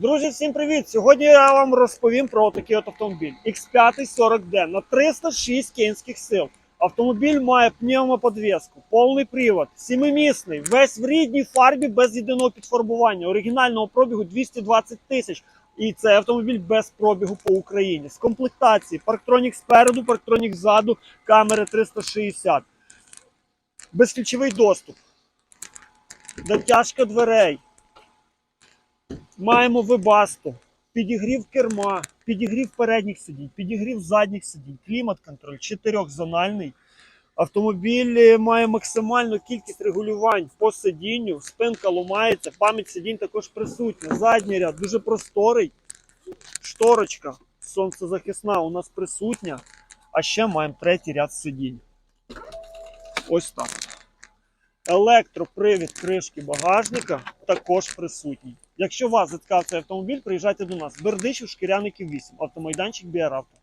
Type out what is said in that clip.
Друзі, всім привіт! Сьогодні я вам розповім про такий от автомобіль X5 40D на 306 кінських сил. Автомобіль має пневмоподвіску, повний привод, сімимісний, весь в рідній фарбі без єдиного підфарбування, оригінального пробігу 220 тисяч. І це автомобіль без пробігу по Україні. З комплектації парктронік спереду, парктронік ззаду, камери 360. Безключовий доступ. Дотяжка дверей. Маємо вебасту, підігрів керма, підігрів передніх сидінь, підігрів задніх сидінь, клімат-контроль, чотирьохзональний. Автомобіль е, має максимальну кількість регулювань по сидінню, спинка ломається, пам'ять сидінь також присутня. Задній ряд дуже просторий, шторочка сонцезахисна у нас присутня. А ще маємо третій ряд сидінь. Ось так. Електропривід кришки багажника також присутній. Якщо вас зацікавив цей автомобіль, приїжджайте до нас. Бердичів, Шкіряників 8, автомайданчик Біаравто.